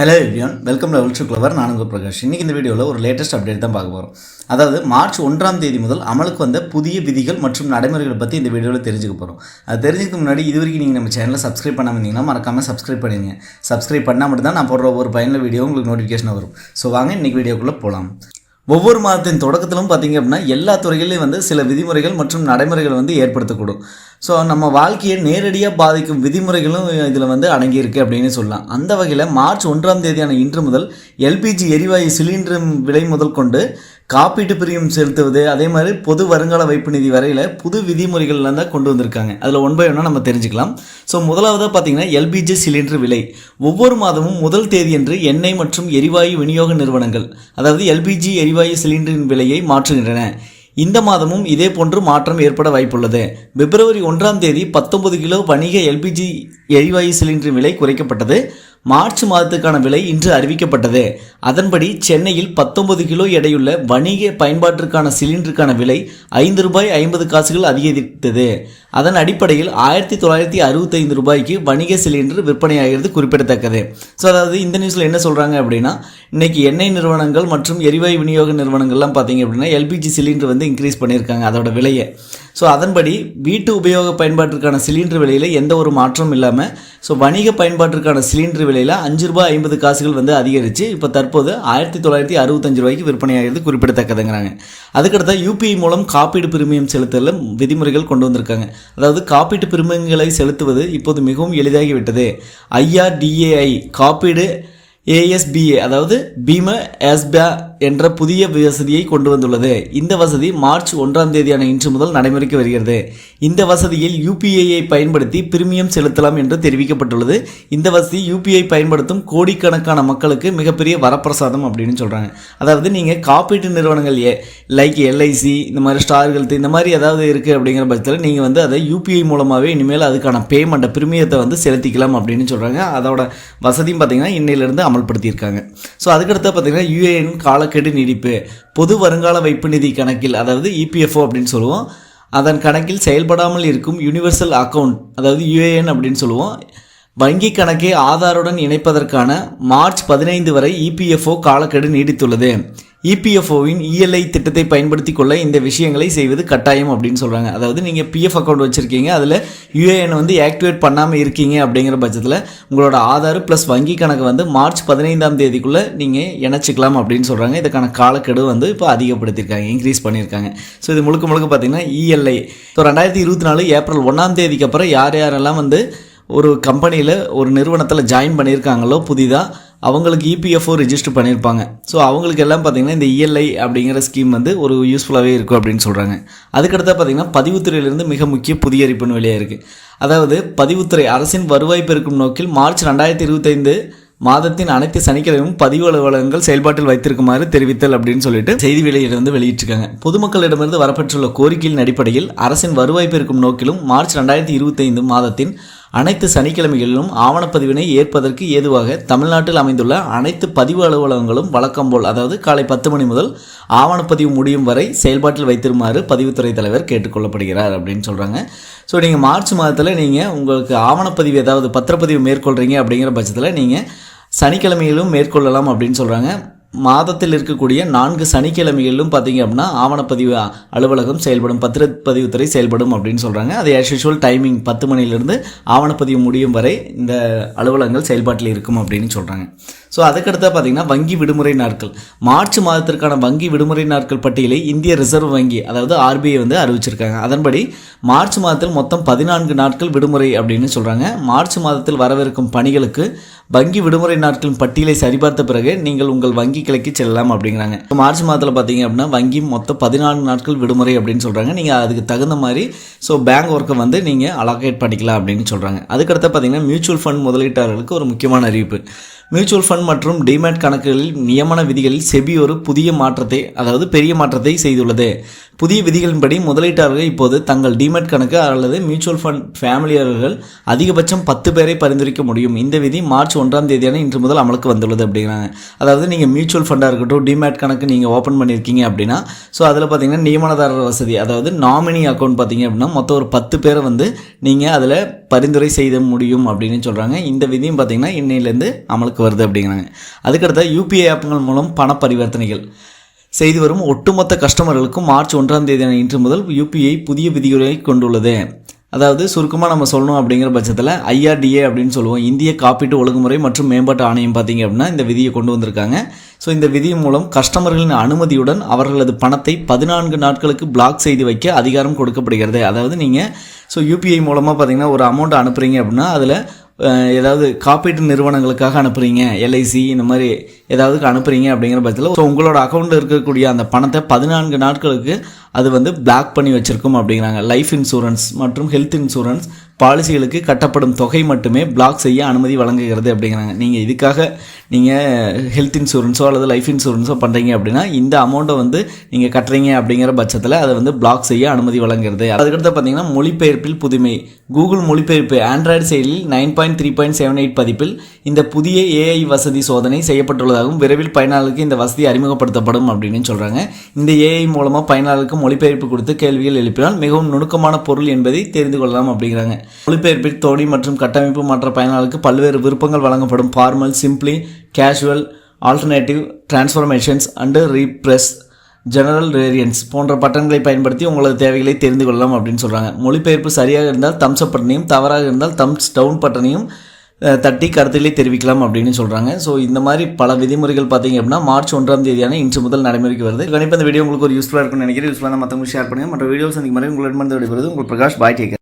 Hello everyone welcome level to clever நான் உங்கள் பிரகாஷ். இன்றைக்கி இந்த வீடியோவில் ஒரு லேட்டஸ்ட் அப்டேட் தான் பார்க்க போகிறோம் அதாவது மார்ச் ஒன்றாம் தேதி முதல் அமலுக்கு வந்த புதிய விதிகள் மற்றும் நடைமுறைகளை பற்றி இந்த வீடியோவில் தெரிஞ்சுக்க போகிறோம் அது தெரிஞ்சுக்க முன்னாடி இது வரைக்கும் நீங்கள் நம்ம சேனலில் சப்ஸ்கிரைப் பண்ணாமல் இருந்தீங்கன்னா மறக்காமல் சப்ஸ்கிரைப் பண்ணிடுங்க. சப்ஸ்கிரைப் பண்ணால் மட்டும் தான் நான் போடுற ஒரு பயனில் வீடியோ உங்களுக்கு நோட்டிஃபிகேஷன் வரும். ஸோ வாங்க இன்றைக்கி வீடியோக்குள்ளே போகலாம் ஒவ்வொரு மாதத்தின் தொடக்கத்திலும் பார்த்தீங்க அப்படின்னா எல்லா துறைகளிலும் வந்து சில விதிமுறைகள் மற்றும் நடைமுறைகள் வந்து ஏற்படுத்தக்கூடும். ஸோ நம்ம வாழ்க்கையை நேரடியாக பாதிக்கும் விதிமுறைகளும் இதில் வந்து அடங்கியிருக்கு அப்படின்னு சொல்லலாம். அந்த வகையில் மார்ச் ஒன்றாம் தேதியான இன்று முதல் எல்பிஜி எரிவாயு சிலிண்டர் விலை முதல் கொண்டு காப்பீட்டு பிரியம் செலுத்துவது அதே மாதிரி பொது வருங்கால வைப்பு நிதி வரையில் புது விதிமுறைகள்லாம் தான் கொண்டு வந்திருக்காங்க. அதில் ஒன் பை ஒன்னாக நம்ம தெரிஞ்சுக்கலாம். ஸோ முதலாவதாக பார்த்தீங்கன்னா எல்பிஜி சிலிண்டர் விலை. ஒவ்வொரு மாதமும் முதல் தேதியன்று எண்ணெய் மற்றும் எரிவாயு விநியோக நிறுவனங்கள் அதாவது எல்பிஜி எரிவாயு சிலிண்டரின் விலையை மாற்றுகின்றன. இந்த மாதமும் இதே போன்று மாற்றம் ஏற்பட வாய்ப்புள்ளது. பிப்ரவரி ஒன்றாம் தேதி பத்தொன்பது கிலோ வணிக எல்பிஜி எரிவாயு சிலிண்டரின் விலை குறைக்கப்பட்டது. மார்ச் மாதத்துக்கான விலை இன்று அறிவிக்கப்பட்டது. அதன்படி சென்னையில் பத்தொன்பது கிலோ எடையுள்ள வணிக பயன்பாட்டிற்கான சிலிண்டருக்கான விலை ஐந்து ரூபாய் ஐம்பது காசுகள் அதிகரித்தது. அதன் அடிப்படையில் ஆயிரத்தி தொள்ளாயிரத்தி அறுபத்தைந்து ரூபாய்க்கு வணிக சிலிண்டர் விற்பனையாகிறது குறிப்பிடத்தக்கது. ஸோ அதாவது இந்த நியூஸில் என்ன சொல்கிறாங்க அப்படின்னா இன்றைக்கி எண்ணெய் நிறுவனங்கள் மற்றும் எரிவாயு விநியோக நிறுவனங்கள்லாம் பார்த்தீங்க அப்படின்னா எல்பிஜி சிலிண்டர் வந்து இன்க்ரீஸ் பண்ணியிருக்காங்க அதோட விலையை. ஸோ அதன்படி வீட்டு உபயோக பயன்பாட்டிற்கான சிலிண்டர் விலையில் எந்த ஒரு மாற்றமும் இல்லாமல் ஸோ வணிக பயன்பாட்டிற்கான சிலிண்டர் விலையில் அஞ்சு ரூபாய் ஐம்பது காசுகள் வந்து அதிகரித்து இப்போ தற்போது ஆயிரத்தி தொள்ளாயிரத்தி அறுபத்தஞ்சு ரூபாய்க்கு விற்பனையாகிறது குறிப்பிடத்தக்கதுங்கிறாங்க. அதுக்கடுத்த யூபிஐ மூலம் காப்பீடு பிரீமியம் செலுத்தல விதிமுறைகள் கொண்டு வந்திருக்காங்க. அதாவது காப்பீட்டு பிரிமியங்களை செலுத்துவது இப்போது மிகவும் எளிதாகிவிட்டது. ஐஆர்டிஏஐ காப்பீடு ஏஎஸ்பிஏ அதாவது பீம எஸ்பா என்ற புதிய வசதியை கொண்டு வந்துள்ளது இந்த வசதி மார்ச் ஒன்றாம் தேதியான இன்று முதல் நடைமுறைக்கு வருகிறது. இந்த வசதியில் யூபிஐயை பயன்படுத்தி பிரிமியம் செலுத்தலாம் என்று தெரிவிக்கப்பட்டுள்ளது. இந்த வசதி யூபிஐ பயன்படுத்தும் கோடிக்கணக்கான மக்களுக்கு மிகப்பெரிய வரப்பிரசாதம் அப்படின்னு சொல்கிறாங்க அதாவது நீங்கள் காப்பீட்டு நிறுவனங்கள் ஏ லைக் எல்ஐசி இந்த மாதிரி ஸ்டார் ஹெல்த் இந்த மாதிரி ஏதாவது இருக்குது அப்படிங்கிற பட்சத்தில் நீங்கள் வந்து அதை யூபிஐ மூலமாகவே இனிமேல் அதுக்கான பேமெண்ட்டை பிரிமியத்தை வந்து செலுத்திக்கலாம் அப்படின்னு சொல்கிறாங்க அதோட வசதியும் பார்த்தீங்கன்னா இன்னையிலேருந்து அமல்படுத்தியிருக்காங்க. ஸோ அதுக்கடுத்து பார்த்தீங்கன்னா யூஏஎன் கால காலக்கெடு நீடிப்பு பொது வருங்கால வைப்பு நிதி கணக்கில் அதாவது இபிஎஃப்ஓ அப்படின்னு சொல்லுவோம். அதன் கணக்கில் செயல்படாமல் இருக்கும் யூனிவர்சல் அக்கௌண்ட் அதாவது யூஏஎன் அப்படின்னு சொல்லுவோம். வங்கி கணக்கை ஆதாருடன் இணைப்பதற்கான மார்ச் பதினைந்து வரை இபிஎஃப்ஓ காலக்கெடு நீடித்துள்ளது. இபிஎஃப்ஓவின் இஎல்ஐ திட்டத்தை பயன்படுத்தி கொள்ள இந்த விஷயங்களை செய்வது கட்டாயம் அப்படின்னு சொல்கிறாங்க அதாவது நீங்கள் பிஎஃப் அக்கௌண்ட் வச்சுருக்கீங்க அதில் யூஏஎன் வந்து ஆக்டிவேட் பண்ணாமல் இருக்கீங்க அப்படிங்கிற பட்சத்தில் உங்களோட ஆதார் ப்ளஸ் வங்கி கணக்கு வந்து மார்ச் பதினைந்தாம் தேதிக்குள்ளே நீங்கள் இணைச்சிக்கலாம் அப்படின்னு சொல்கிறாங்க இதுக்கான காலக்கெடு வந்து இப்போ அதிகப்படுத்தியிருக்காங்க இன்க்ரீஸ் பண்ணியிருக்காங்க. ஸோ இது முழுக்க முழுக்க பார்த்தீங்கன்னா இஎல்ஐ ஸோ ரெண்டாயிரத்தி இருபத்தி நாலு ஏப்ரல் ஒன்றாம் தேதிக்கு அப்புறம் யார் யாரெல்லாம் வந்து ஒரு கம்பெனியில் ஒரு நிறுவனத்தில் ஜாயின் பண்ணியிருக்காங்களோ புதிதாக அவங்களுக்கு இபிஎஃப்ஓ ரிஜிஸ்டர் பண்ணியிருப்பாங்க ஸோ அவங்களுக்கு எல்லாம் பார்த்திங்கன்னா இந்த இஎல்ஐ அப்படிங்கிற ஸ்கீம் வந்து ஒரு யூஸ்ஃபுல்லாகவே இருக்கும் அப்படின்னு சொல்கிறாங்க அதுக்கடுத்தா பார்த்திங்கன்னா பதிவுத்துறையிலிருந்து மிக முக்கிய புதிய அறிப்புன்னு வெளியாக இருக்குது அதாவது பதிவுத்துறை அரசின் வருவாய் பெருக்கும் நோக்கில் மார்ச் ரெண்டாயிரத்தி இருபத்தைந்து மாதத்தின் அனைத்து சனிக்கிழமையும் பதிவு அலுவலகங்கள் செயல்பாட்டில் வைத்திருக்குமாறு தெரிவித்தல் அப்படின்னு சொல்லிட்டு செய்தி வெளியிலிருந்து வெளியிட்டிருக்காங்க. பொதுமக்களிடமிருந்து வரப்பெற்றுள்ள கோரிக்கையின் அடிப்படையில் அரசின் வருவாய் பெருக்கும் நோக்கிலும் மார்ச் ரெண்டாயிரத்தி இருபத்தைந்து மாதத்தின் அனைத்து சனிக்கிழமைகளிலும் ஆவணப்பதிவினை ஏற்பதற்கு ஏதுவாக தமிழ்நாட்டில் அமைந்துள்ள அனைத்து பதிவு அலுவலகங்களும் வழக்கம் போல் அதாவது காலை பத்து மணி முதல் ஆவணப்பதிவு முடியும் வரை செயல்பாட்டில் வைத்திருமாறு பதிவுத்துறை தலைவர் கேட்டுக்கொள்ளப்படுகிறார் அப்படின்னு சொல்கிறாங்க ஸோ நீங்கள் மார்ச் மாதத்தில் நீங்கள் உங்களுக்கு ஆவணப்பதிவு ஏதாவது பத்திரப்பதிவு மேற்கொள்கிறீங்க அப்படிங்கிற பட்சத்தில் நீங்கள் சனிக்கிழமையிலும் மேற்கொள்ளலாம் அப்படின்னு சொல்கிறாங்க மாதத்தில் இருக்கக்கூடிய நான்கு சனிக்கிழமைகளிலும் பார்த்தீங்க அப்படின்னா ஆவணப்பதிவு அலுவலகம் செயல்படும் பத்திரப்பதிவுத்துறை செயல்படும் அப்படின்னு சொல்கிறாங்க அது ஆஸ் யூஷுவல் டைமிங் பத்து மணிலேருந்து ஆவணப்பதிவு முடியும் வரை இந்த அலுவலகங்கள் செயல்பாட்டில் இருக்கும் அப்படின்னு சொல்கிறாங்க ஸோ அதுக்கடுத்து பார்த்தீங்கன்னா வங்கி விடுமுறை நாட்கள். மார்ச் மாதத்திற்கான வங்கி விடுமுறை நாட்கள் பட்டியலை இந்திய ரிசர்வ் வங்கி அதாவது ஆர்பிஐ வந்து அறிவிச்சிருக்காங்க. அதன்படி மார்ச் மாதத்தில் மொத்தம் பதினான்கு நாட்கள் விடுமுறை அப்படின்னு சொல்கிறாங்க மார்ச் மாதத்தில் வரவிருக்கும் பணிகளுக்கு வங்கி விடுமுறை நாட்களின் பட்டியலை சரிபார்த்த பிறகு நீங்கள் உங்கள் வங்கி கிளைக்கு செல்லலாம் அப்படிங்கிறாங்க. மார்ச் மாதத்தில் பார்த்தீங்க அப்படின்னா வங்கி மொத்தம் பதினான்கு நாட்கள் விடுமுறை அப்படின்னு சொல்கிறாங்க நீங்கள் அதுக்கு தகுந்த மாதிரி ஸோ பேங்க் ஒர்க்கை வந்து நீங்கள் அலோகேட் பண்ணிக்கலாம் அப்படின்னு சொல்கிறாங்க அதுக்கடுத்து பார்த்தீங்கன்னா மியூச்சுவல் ஃபண்ட் முதலீட்டாளர்களுக்கு ஒரு முக்கியமான அறிவிப்பு. மியூச்சுவல் ஃபண்ட் மற்றும் டிமேட் கணக்குகளில் நியமன விதிகளில் செபி ஒரு புதிய மாற்றத்தை அதாவது பெரிய மாற்றத்தை செய்துள்ளது. புதிய விதிகளின்படி முதலீட்டாளர்கள் இப்போது தங்கள் டிமேட் கணக்கு அல்லது மியூச்சுவல் ஃபண்ட் ஃபேமிலியர்கள் அதிகபட்சம் பத்து பேரை பரிந்துரைக்க முடியும். இந்த விதி மார்ச் ஒன்றாம் தேதியான இன்று முதல் அமலுக்கு வந்துள்ளது அப்படிங்கிறாங்க. அதாவது நீங்கள் மியூச்சுவல் ஃபண்டாக இருக்கட்டும் டிமேட் கணக்கு நீங்கள் ஓப்பன் பண்ணியிருக்கீங்க அப்படின்னா ஸோ அதில் பார்த்தீங்கன்னா நியமனதாரர் வசதி அதாவது நாமினி அக்கௌண்ட் பார்த்தீங்க அப்படின்னா மொத்தம் ஒரு பத்து பேரை வந்து நீங்கள் அதில் பரிந்துரை செய்த முடியும் அப்படின்னு சொல்கிறாங்க இந்த விதியும் பார்த்தீங்கன்னா இன்னையிலேருந்து அமலுக்கு அமலுக்கு வருது அப்படிங்கிறாங்க. அதுக்கடுத்த யூபிஐ ஆப்புகள் மூலம் பண பரிவர்த்தனைகள் செய்து வரும் ஒட்டுமொத்த கஸ்டமர்களுக்கும் மார்ச் ஒன்றாம் தேதி இன்று முதல் யூபிஐ புதிய விதிகளை கொண்டுள்ளது. அதாவது சுருக்கமாக நம்ம சொல்லணும் அப்படிங்கிற பட்சத்தில் ஐஆர்டிஏ அப்படின்னு சொல்லுவோம். இந்திய காப்பீட்டு ஒழுங்குமுறை மற்றும் மேம்பாட்டு ஆணையம் பார்த்தீங்க அப்படின்னா இந்த விதியை கொண்டு வந்திருக்காங்க. ஸோ இந்த விதி மூலம் கஸ்டமர்களின் அனுமதியுடன் அவர்களது பணத்தை பதினான்கு நாட்களுக்கு பிளாக் செய்து வைக்க அதிகாரம் கொடுக்கப்படுகிறது. அதாவது நீங்கள் ஸோ யூபிஐ மூலமாக பார்த்தீங்கன்னா ஒரு அமௌண்ட் அனுப்புகிறீங்க அப்படின்னா அதில் ஏதாவது காப்பீட்டு நிறுவனங்களுக்காக அனுப்புகிறீங்க எல்ஐசி இந்த மாதிரி ஏதாவது அனுப்புகிறீங்க அப்படிங்கிற பட்சத்தில் ஸோ உங்களோட அக்கௌண்ட்டில் இருக்கக்கூடிய அந்த பணத்தை பதினான்கு நாட்களுக்கு அது வந்து பிளாக் பண்ணி வச்சிருக்கும் அப்படிங்கிறாங்க. லைஃப் இன்சூரன்ஸ் மற்றும் ஹெல்த் இன்சூரன்ஸ் பாலிசிகளுக்கு கட்டப்படும் தொகை மட்டுமே பிளாக் செய்ய அனுமதி வழங்குகிறது அப்படிங்கிறாங்க. நீங்கள் இதுக்காக நீங்கள் ஹெல்த் இன்சூரன்ஸோ அல்லது லைஃப் இன்சூரன்ஸோ பண்ணுறீங்க அப்படின்னா இந்த அமௌண்ட்டை வந்து நீங்கள் கட்டுறீங்க அப்படிங்கிற பட்சத்தில் அதை வந்து பிளாக் செய்ய அனுமதி வழங்குறது அதுக்கடுத்து பார்த்தீங்கன்னா மொழிபெயர்ப்பில் புதுமை. கூகுள் மொழிபெயர்ப்பு ஆண்ட்ராய்டு செயலில் nine point three point seven eight பதிப்பில் இந்த புதிய ஏஐ வசதி சோதனை செய்யப்பட்டுள்ளது. செய்யப்பட்டுள்ளதாகவும் விரைவில் பயனாளருக்கு இந்த வசதி அறிமுகப்படுத்தப்படும் அப்படின்னு சொல்கிறாங்க இந்த ஏஐ மூலமாக பயனாளருக்கு மொழிபெயர்ப்பு கொடுத்து கேள்விகள் எழுப்பினால் மிகவும் நுணுக்கமான பொருள் என்பதை தெரிந்து கொள்ளலாம் அப்படிங்கிறாங்க. மொழிபெயர்ப்பில் தோணி மற்றும் கட்டமைப்பு மற்ற பயனாளருக்கு பல்வேறு விருப்பங்கள் வழங்கப்படும். Formal simply casual alternative transformations and refresh general variance போன்ற பட்டன்களை பயன்படுத்தி உங்களது தேவைகளை தெரிந்து கொள்ளலாம் அப்படின்னு சொல்கிறாங்க மொழிபெயர்ப்பு சரியாக இருந்தால் தம்ஸ் அப் பட்டனையும் தவறாக இருந்தால் தம்ஸ் டவுன் பட்டனையும் தட்டி கருத்துக்களை தெரிவிக்கலாம் அப்படின்னு சொல்கிறாங்க ஸோ இந்த மாதிரி பல விதிமுறைகள் பார்த்தீங்க அப்படின்னா மார்ச் ஒன்றாம் தேதியான இன்று முதல் நடைமுறைக்கு வருது. கண்டிப்பாக இந்த வீடியோ உங்களுக்கு ஒரு யூஸ்ஃபுல்லாக இருக்கும்னு நினைக்கிறேன். யூஸ்ஃபுல்லாக மற்றவங்க ஷேர் பண்ணுங்கள் மற்ற வீடியோஸ் சந்திக்கும் மாதிரி உங்களிடமிருந்து விடைபெறுவது உங்கள் பிரகாஷ் பாய் டேக்கர்